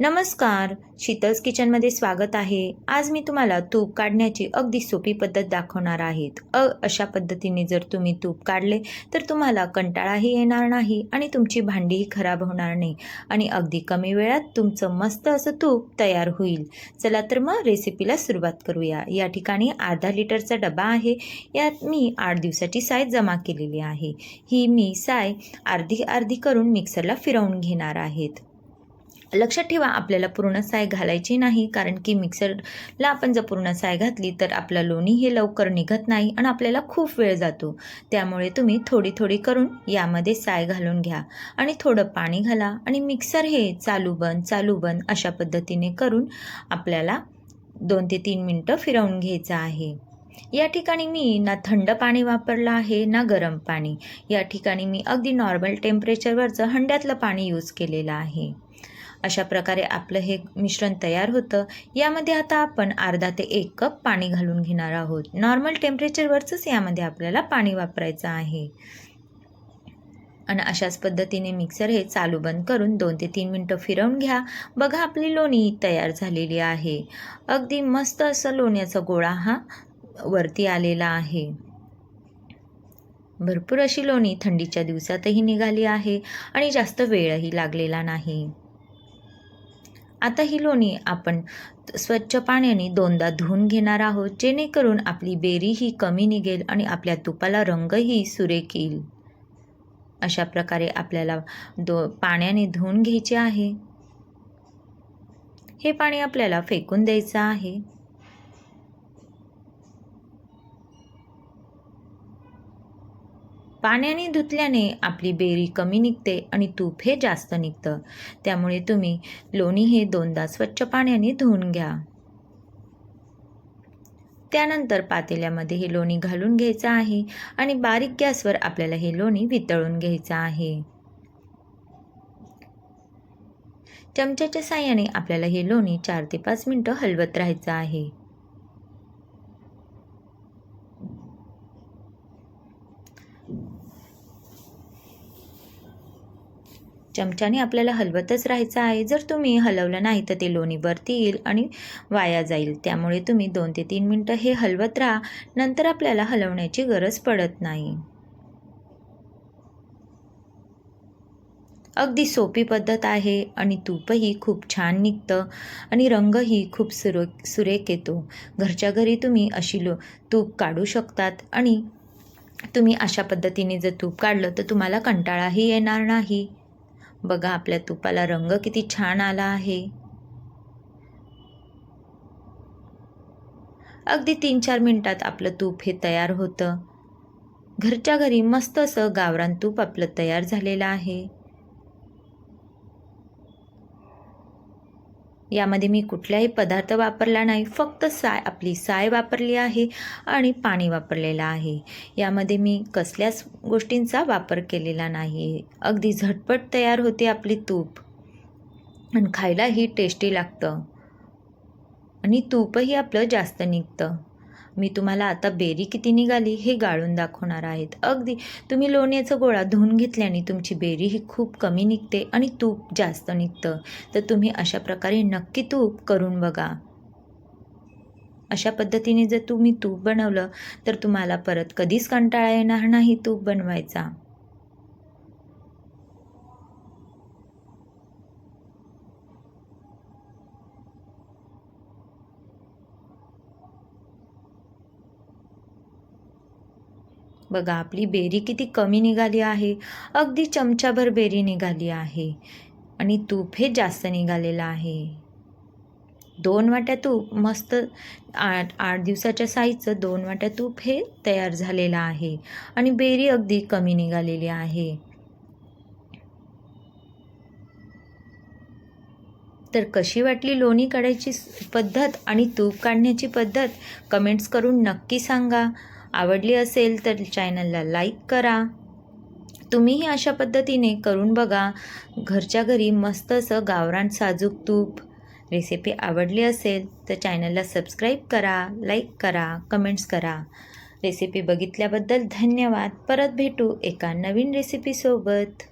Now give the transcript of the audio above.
नमस्कार. शीतल्स किचनमध्ये स्वागत आहे. आज मी तुम्हाला तूप काढण्याची अगदी सोपी पद्धत दाखवणार आहेत. अ अशा पद्धतीने जर तुम्ही तूप काढले तर तुम्हाला कंटाळाही येणार नाही आणि तुमची भांडीही खराब होणार नाही आणि अगदी कमी वेळात तुमचं मस्त असं तूप तयार होईल. चला तर मग रेसिपीला सुरुवात करूया. या ठिकाणी अर्धा लिटरचा डबा आहे. यात मी आठ दिवसाची साय जमा केलेली आहे. ही मी साय अर्धी अर्धी करून मिक्सरला फिरवून घेणार आहेत. लक्षात ठेवा आपल्याला पूर्ण साय घालायची नाही. कारण की मिक्सरला आपण जर पूर्ण साय घातली तर आपलं लोणी हे लवकर निघत नाही आणि आपल्याला खूप वेळ जातो. त्यामुळे तुम्ही थोडी थोडी करून यामध्ये साय घालून घ्या. आणि थोडं पाणी घाला आणि मिक्सर हे चालू बंद चालू बंद अशा पद्धतीने करून आपल्याला दोन ते तीन मिनटं फिरवून घ्यायचं आहे. या ठिकाणी मी ना थंड पाणी वापरलं आहे ना गरम पाणी. या ठिकाणी मी अगदी नॉर्मल टेम्परेचरवरचं हंड्यातलं पाणी यूज केलेलं आहे. अशा प्रकारे आपलं हे मिश्रण तयार होतं. यामध्ये आता आपण अर्धा ते एक कप पाणी घालून घेणार आहोत. नॉर्मल टेम्परेचरवरचंच यामध्ये आपल्याला पाणी वापरायचं आहे. आणि अशाच पद्धतीने मिक्सर हे चालू बंद करून दोन ते तीन मिनटं फिरवून घ्या. बघा आपली लोणी तयार झालेली आहे. अगदी मस्त असं लोण्याचा गोळा हा वरती आलेला आहे. भरपूर अशी लोणी थंडीच्या दिवसातही निघाली आहे आणि जास्त वेळही लागलेला नाही. आता ही लोणी आपण स्वच्छ पाण्याने दोनदा धुवून घेणार आहोत जेणेकरून आपली बेरी ही कमी निघेल आणि आपल्या तुपाला रंगही सुरेख येईल. अशा प्रकारे आपल्याला दो पाण्याने धुवून घ्यायचे आहे. हे पाणी आपल्याला फेकून द्यायचं आहे. पाण्याने धुतल्याने आपली बेरी कमी निघते आणि तूप हे जास्त निघतं. त्यामुळे तुम्ही लोणी हे दोनदा स्वच्छ पाण्याने धुवून घ्या. त्यानंतर पातेल्यामध्ये हे लोणी घालून घ्यायचं आहे आणि बारीक गॅसवर आपल्याला हे लोणी वितळून घ्यायचं आहे. चमच्याच्या साह्याने आपल्याला हे लोणी चार ते पाच मिनटं हलवत राहायचं आहे. चमच्याने आपल्याला हलवतच राहायचं आहे. जर तुम्ही हलवलं नाही तर ते लोणी वरती येईल आणि वाया जाईल. त्यामुळे तुम्ही दोन ते तीन मिनटं हे हलवत राहा. नंतर आपल्याला हलवण्याची गरज पडत नाही. अगदी सोपी पद्धत आहे आणि तूपही खूप छान निघतं आणि रंगही खूप सुरे सुरेख येतो. घरच्या घरी तुम्ही अशी लो तूप काढू शकतात आणि तुम्ही अशा पद्धतीने जर तूप काढलं तर तुम्हाला कंटाळाही येणार नाही. बघा आपल्या तुपाला रंग किती छान आला आहे. अगदी तीन चार मिनटात आपलं तूप हे तयार होतं. घरच्या घरी मस्त असं गावरान तूप आपलं तयार झालेलं आहे. यामध्ये मी कुठलाही पदार्थ वापरला नाही फक्त साय आपली साय वापरली आहे आणि पाणी वापरलेलं आहे. यामध्ये मी कसल्याच गोष्टींचा वापर केलेला नाही. अगदी झटपट तयार होते आपली तूप. आणि खायलाही टेस्टी लागतं. आणि तूपही आपलं जास्त निघतं. मी तुम्हाला आता बेरी किती निघाली हे गाळून दाखवणार आहेत. अगदी तुम्ही लोण्याचा गोळा धुवून घेतल्याने तुमची बेरी ही खूप कमी निघते आणि तूप जास्त निघतं. तर तुम्ही अशा प्रकारे नक्की तूप करून बघा. अशा पद्धतीने जर तुम्ही तूप बनवलं तर तुम्हाला परत कधीच कंटाळा येणार नाही तूप बनवायचा. बघा आपली बेरी किती कमी निघाली आहे. अगदी चमचाभर बेरी निघाली आहे. आणि तूप हे जास्त निघालेलं आहे. दोन वाट्या तूप मस्त आठ आठ दिवसाच्या साईजचं दोन वाट्या तूप हे तयार झालेलं आहे. आणि बेरी अगदी कमी निघालेली आहे. तर कशी वाटली लोणी काढायची पद्धत आणि तूप काढण्याची पद्धत? कमेंट्स करून नक्की सांगा. आवडली असेल तर चॅनलला लाईक करा. तुम्हीही अशा पद्धतीने करून बघा. घरच्या घरी मस्त असं गावरान साजूक तूप रेसिपी आवडली असेल तर चॅनलला सबस्क्राईब करा लाईक करा कमेंट्स करा. रेसिपी बघितल्याबद्दल धन्यवाद. परत भेटू एका नवीन रेसिपीसोबत